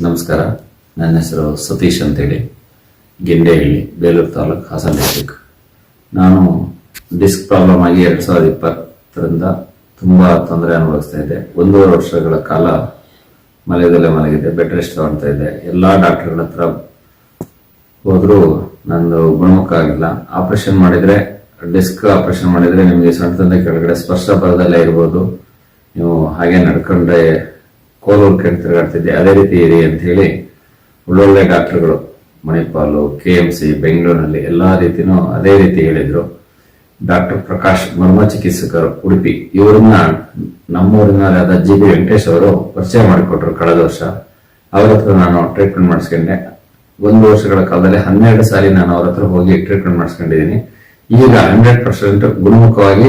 ನಮಸ್ಕಾರ. ನನ್ನ ಹೆಸರು ಸತೀಶ್ ಅಂತೇಳಿ. ಗೆಂಡೆಹಳ್ಳಿ, ಬೇಲೂರು ತಾಲೂಕು ಹಾಸನ ಡಿಸ್ಟಿಕ್ ನಾನು ಡಿಸ್ಕ್ ಪ್ರಾಬ್ಲಮ್ ಆಗಿ ಎರಡು ಸಾವಿರದ ಇಪ್ಪತ್ತರಿಂದ ತುಂಬ ತೊಂದರೆ ಅನುಭವಿಸ್ತಾ ಇದ್ದೆ. ಒಂದೂವರೆ ವರ್ಷಗಳ ಕಾಲ ಮಲಯದಲ್ಲೇ ಮಲಗಿದೆ ಬೆಡ್ ರೆಸ್ಟ್ ತಗೊಳ್ತಾ ಇದ್ದೆ. ಎಲ್ಲ ಡಾಕ್ಟರ್ಗಳ ಹತ್ರ ಹೋದರೂ ನಂದು ಗುಣಮುಖ ಆಗಿಲ್ಲ. ಆಪರೇಷನ್ ಮಾಡಿದರೆ ಡಿಸ್ಕ್ ಆಪರೇಷನ್ ಮಾಡಿದರೆ ನಿಮಗೆ ಸೊಂಟದಿಂದ ಕೆಳಗಡೆ ಸ್ಪರ್ಶ ಬರದಲ್ಲೇ ಇರ್ಬೋದು. ನೀವು ಹಾಗೆ ನಡ್ಕೊಂಡ್ರೆ ಕೋಲೂರು ಕಡೆ ತಿರುಗಾಡ್ತಿದ್ದೆ ಅದೇ ರೀತಿ ಇರಿ ಅಂತ ಹೇಳಿ ಒಳ್ಳೊಳ್ಳೆ ಡಾಕ್ಟರ್ಗಳು, ಮಣಿಪಾಲು, ಕೆ ಎಂ ಸಿ, ಬೆಂಗಳೂರಿನಲ್ಲಿ ಎಲ್ಲ ರೀತಿನೂ ಅದೇ ರೀತಿ ಹೇಳಿದರು. ಡಾಕ್ಟರ್ ಪ್ರಕಾಶ್ ಮರ್ಮ ಚಿಕಿತ್ಸಕರು, ಉಡುಪಿ, ಇವರನ್ನ ನಮ್ಮೂರಿನ ಜಿ ಬಿ ವೆಂಕಟೇಶ್ ಅವರು ಪರಿಚಯ ಮಾಡಿಕೊಟ್ರು ಕಳೆದ ವರ್ಷ. ಅವ್ರ ಹತ್ರ ನಾನು ಟ್ರೀಟ್ಮೆಂಟ್ ಮಾಡಿಸ್ಕೊಂಡೆ. ಒಂದು ವರ್ಷಗಳ ಕಾಲದಲ್ಲಿ ಹನ್ನೆರಡು ಸಾರಿ ನಾನು ಅವ್ರ ಹತ್ರ ಹೋಗಿ ಟ್ರೀಟ್ಮೆಂಟ್ ಮಾಡಿಸ್ಕೊಂಡಿದ್ದೀನಿ. ಈಗ ಹಂಡ್ರೆಡ್ ಪರ್ಸೆಂಟ್ ಗುಣಮುಖವಾಗಿ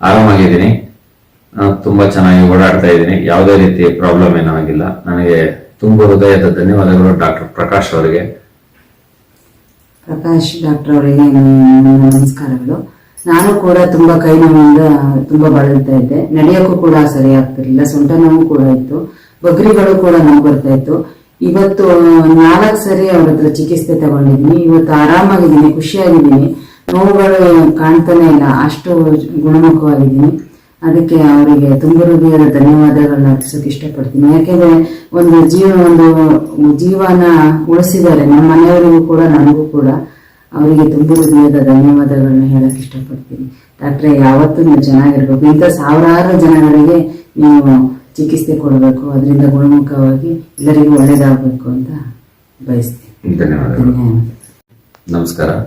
ಆರಾಮಾಗಿದ್ದೀನಿ. ತುಂಬಾ ಚೆನ್ನಾಗಿ ಓಡಾಡ್ತಾ ಇದ್ದೀನಿ. ಯಾವುದೇ ರೀತಿ ಪ್ರಾಬ್ಲಮ್ ಏನೂ ಆಗಿಲ್ಲ. ನನಗೆ ತುಂಬಾ ಹೃದಯದ ಧನ್ಯವಾದಗಳು ಡಾಕ್ಟರ್ ಪ್ರಕಾಶ್ ಅವರಿಗೆ. ಪ್ರಕಾಶ್ ಡಾಕ್ಟರ್ ಅವರಿಗೆ ನಮಸ್ಕಾರಗಳು. ನಾನು ಕೂಡ ತುಂಬಾ ಕೈ ನೋವಿಂದ ತುಂಬಾ ಬಳಲ್ತಾ ಇದ್ದೆ. ನಡೆಯೋಕ್ಕೂ ಕೂಡ ಸರಿ ಆಗ್ತಿರ್ಲಿಲ್ಲ ಸೊಂಟ ನೋವು ಕೂಡ ಇತ್ತು. ಬಗ್ರಿಗಳು ಕೂಡ ನೋವು ಬರ್ತಾ ಇತ್ತು. ಇವತ್ತು ನಾಲ್ಕು ಸರಿ ಅವ್ರ ಹತ್ರ ಚಿಕಿತ್ಸೆ ತಗೊಂಡಿದ್ದೀನಿ. ಇವತ್ತು ಆರಾಮಾಗಿದ್ದೀನಿ, ಖುಷಿಯಾಗಿದ್ದೀನಿ. ನೋವುಗಳು ಕಾಣ್ತಾನೆ ಇಲ್ಲ. ಅಷ್ಟು ಗುಣಮುಖವಾಗಿದ್ದೀನಿ. ಅದಕ್ಕೆ ಅವರಿಗೆ ತುಂಬ ಹೃದಯದ ಧನ್ಯವಾದಗಳನ್ನ ಅರ್ಪಿಸೋಕೆ ಇಷ್ಟಪಡ್ತೀನಿ. ಯಾಕೆಂದ್ರೆ ಒಂದು ಜೀವ ಒಂದು ಜೀವನ ಉಳಿಸಿದ್ದಾರೆ ನಮ್ಮ ಮನೆಯವರಿಗೂ ಕೂಡ ನನಗೂ ಕೂಡ ಅವರಿಗೆ ತುಂಬ ಹೃದಯದ ಧನ್ಯವಾದಗಳನ್ನ ಹೇಳಕ್ ಇಷ್ಟಪಡ್ತೀನಿ. ಡಾಕ್ಟ್ರೆ ಯಾವತ್ತೂ ನೀವು ಚೆನ್ನಾಗಿರ್ಬೇಕು. ಇಂಥ ಸಾವಿರಾರು ಜನಗಳಿಗೆ ನೀವು ಚಿಕಿತ್ಸೆ ಕೊಡಬೇಕು. ಅದರಿಂದ ಗುಣಮುಖವಾಗಿ ಎಲ್ಲರಿಗೂ ಒಳ್ಳೇದಾಗಬೇಕು ಅಂತ ಬಯಸ್ತೀನಿ. ಧನ್ಯವಾದ. ನಮಸ್ಕಾರ.